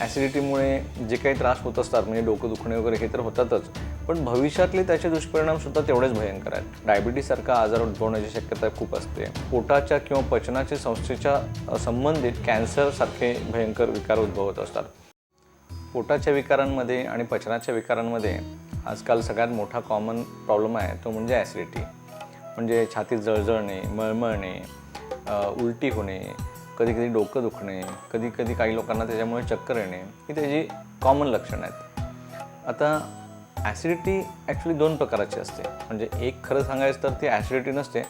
ॲसिडिटीमुळे जे काही त्रास होत असतात म्हणजे डोकं दुखणे वगैरे हे तर होतातच. पण भविष्यातले त्याचे दुष्परिणामसुद्धा तेवढेच भयंकर आहेत. डायबिटीसारखा आजार उद्भवण्याची शक्यता खूप असते. पोटाच्या किंवा पचनाच्या संस्थेच्या संबंधित कॅन्सरसारखे भयंकर विकार उद्भवत असतात. पोटाच्या विकारांमध्ये आणि पचनाच्या विकारांमध्ये आजकाल सगळ्यात मोठा कॉमन प्रॉब्लेम आहे तो म्हणजे ॲसिडिटी म्हणजे छातीत जळजळणे मळमळणे उलटी होणे कधी कधी डोकं दुखणे कधी कधी काही लोकांना त्याच्यामुळे चक्कर येणे ही त्याची कॉमन लक्षणं आहेत. आता ॲसिडिटी ॲक्च्युली दोन प्रकाराची असते. म्हणजे एक खरं सांगायचं तर ती ॲसिडिटी नसते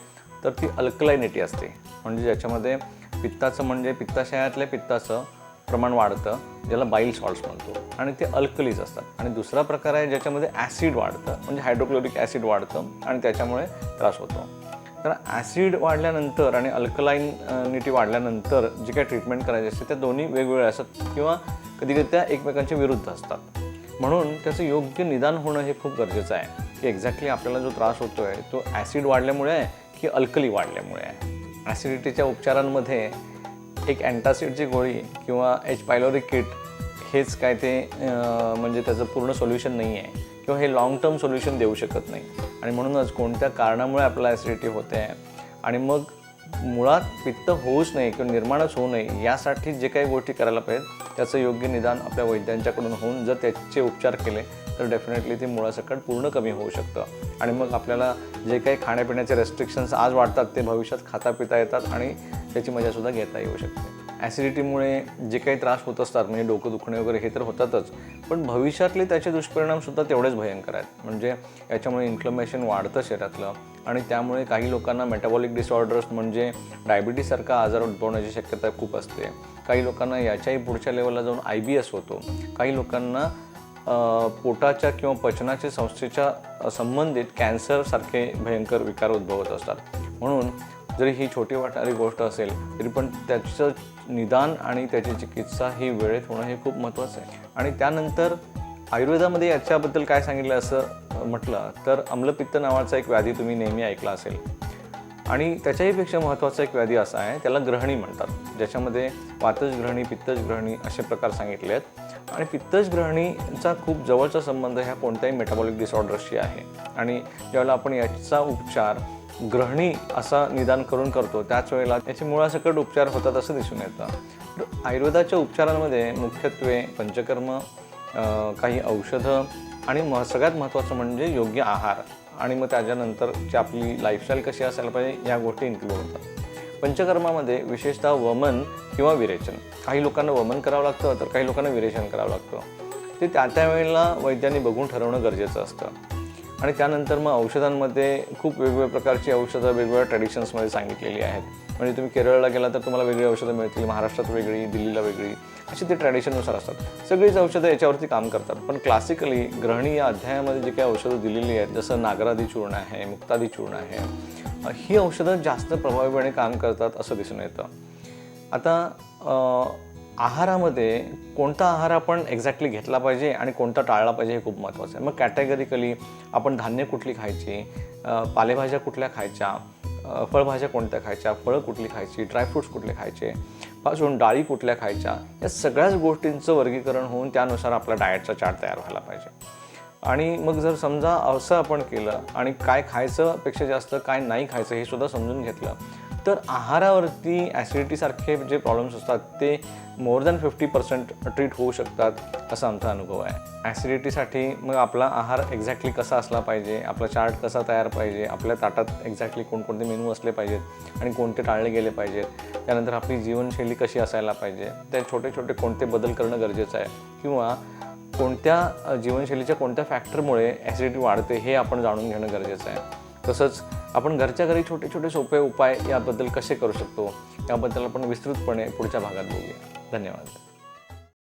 तर ती अल्कलायनिटी असते. म्हणजे ज्याच्यामध्ये पित्ताचं म्हणजे पित्ताशयातल्या पित्ताचं प्रमाण वाढतं ज्याला बाईल सॉल्ट्स म्हणतो. आणि ते अल्कलीज असतात. आणि दुसरा प्रकार आहे ज्याच्यामध्ये ॲसिड वाढतं म्हणजे हायड्रोक्लोरिक ॲसिड वाढतं आणि त्याच्यामुळे त्रास होतो. तर ॲसिड वाढल्यानंतर आणि अल्कलाईनिटी वाढल्यानंतर जी काही ट्रीटमेंट करायची असते त्या दोन्ही वेगवेगळ्या असतात किंवा कधी कधी त्या एकमेकांच्या विरुद्ध असतात. म्हणून त्याचं योग्य निदान होणं हे खूप गरजेचं आहे. की एक्झॅक्टली आपल्याला जो त्रास होतो आहे तो ॲसिड वाढल्यामुळे आहे की अल्कली वाढल्यामुळे आहे. ॲसिडिटीच्या उपचारांमध्ये एक अँटासिडची गोळी किंवा एच पायलोरिक किट हेच काय ते म्हणजे त्याचं पूर्ण सोल्युशन नाही आहे किंवा हे लाँग टर्म सोल्युशन देऊ शकत नाही. आणि म्हणूनच कोणत्या कारणामुळे आपल्याला ॲसिडिटी होते? आहे आणि मग मुळात पित्त होऊच नये किंवा निर्माणच होऊ नये यासाठी जे काही गोष्टी करायला पाहिजेत त्याचं योग्य निदान आपल्या वैद्यांच्याकडून होऊन जर त्याचे उपचार केले तर डेफिनेटली ते मुळासकट पूर्ण कमी होऊ शकतं. आणि मग आपल्याला जे काही खाण्यापिण्याचे रेस्ट्रिक्शन्स आज वाढतात ते भविष्यात खाता पिता येतात आणि त्याची मजासुद्धा घेता येऊ शकते. ॲसिडिटीमुळे जे काही त्रास होत असतात म्हणजे डोकं दुखणे वगैरे हे तर होतातच. पण भविष्यातले त्याचे दुष्परिणामसुद्धा तेवढेच भयंकर आहेत. म्हणजे याच्यामुळे इन्फ्लमेशन वाढतं शरीरातलं आणि त्यामुळे काही लोकांना मेटाबॉलिक डिसऑर्डर्स म्हणजे डायबिटीससारखा आजार उद्भवण्याची शक्यता खूप असते. काही लोकांना याच्याही पुढच्या लेवलला जाऊन आय बी एस होतो. काही लोकांना पोटाच्या किंवा पचनाच्या संस्थेच्या संबंधित कॅन्सरसारखे भयंकर विकार उद्भवत असतात. म्हणून जरी ही छोटी वाटणारी गोष्ट असेल तरी पण त्याचं निदान आणि त्याची चिकित्सा ही वेळेत होणं हे खूप महत्त्वाचं आहे. आणि त्यानंतर आयुर्वेदामध्ये याच्याबद्दल काय सांगितलं असं म्हटलं तर अम्लपित्त नावाचा एक व्याधी तुम्ही नेहमी ऐकला असेल. आणि त्याच्याहीपेक्षा महत्त्वाचा एक व्याधी असा आहे त्याला ग्रहणी म्हणतात. ज्याच्यामध्ये वातज ग्रहणी पित्तज ग्रहणी असे प्रकार सांगितले आहेत. आणि पित्तज ग्रहणीचा खूप जवळचा संबंध ह्या कोणत्याही मेटाबॉलिक डिसऑर्डर्सशी आहे. आणि ज्यावेळेला आपण याचा उपचार ग्रहणी असा निदान करून करतो. त्याच वेळेला त्याचे मुळासकट उपचार होतात असं दिसून येतं. आयुर्वेदाच्या उपचारांमध्ये मुख्यत्वे पंचकर्म काही औषधं आणि म सगळ्यात महत्त्वाचं म्हणजे योग्य आहार. आणि मग त्याच्यानंतरची आपली लाईफस्टाईल कशी असायला पाहिजे या गोष्टी इन्क्लूड होतात. पंचकर्मामध्ये विशेषतः वमन किंवा विरेचन. काही लोकांना वमन करावं लागतं तर काही लोकांना विरेचन करावं लागतं. ते त्या त्या वेळेला वैद्यांनी बघून ठरवणं गरजेचं असतं. आणि त्यानंतर मग औषधांमध्ये खूप वेगवेगळ्या प्रकारची औषधं वेगवेगळ्या ट्रॅडिशन्समध्ये सांगितलेली आहेत. म्हणजे तुम्ही केरळला गेला तर तुम्हाला वेगळी औषधं मिळतील महाराष्ट्रात वेगळी दिल्लीला वेगळी अशी ते ट्रॅडिशननुसार असतात. सगळीच औषधं याच्यावरती काम करतात. पण क्लासिकली ग्रहणी या अध्यायामध्ये जे काही औषधं दिलेली आहेत जसं नागरादी चूर्ण आहे मुक्तादी चूर्ण आहे ही औषधं जास्त प्रभावीपणे काम करतात असं दिसून येतं. आता आहारामध्ये कोणता आहार आपण एक्झॅक्टली घेतला पाहिजे आणि कोणता टाळला पाहिजे हे खूप महत्त्वाचं आहे. मग कॅटेगरिकली आपण धान्य कुठली खायची? पालेभाज्या कुठल्या खायच्या? फळभाज्या कोणत्या खायच्या? फळं कुठली खायची? ड्रायफ्रुट्स कुठले खायचे? पासून डाळी कुठल्या खायच्या? या सगळ्याच गोष्टींचं वर्गीकरण होऊन त्यानुसार आपला डाएटचा चार्ट तयार व्हायला पाहिजे. आणि मग जर समजा असं आपण केलं आणि काय खायचं पेक्षा जास्त काय नाही खायचं हे सुद्धा समजून घेतलं तर आहारावरती ॲसिडिटीसारखे जे प्रॉब्लेम्स असतात ते more than fifty percent treat होऊ शकतात असा आमचा अनुभव आहे. ॲसिडिटीसाठी मग आपला आहार एक्झॅक्टली कसा असला पाहिजे आपला चार्ट कसा तयार पाहिजे आपल्या ताटात एक्झॅक्टली कोणकोणते मेनू असले पाहिजेत आणि कोणते टाळले गेले पाहिजेत त्यानंतर आपली जीवनशैली कशी असायला पाहिजे ते छोटे छोटे कोणते बदल करणं गरजेचं आहे किंवा कोणत्या जीवनशैलीच्या कोणत्या फॅक्टरमुळे ॲसिडिटी वाढते हे आपण जाणून घेणं गरजेचं आहे. तसंच आपण घरच्या घरी छोटे छोटे सोपे उपाय याबद्दल कसे करू शकतो याबद्दल आपण विस्तृतपणे पुढच्या भागात बोलूया. धन्यवाद.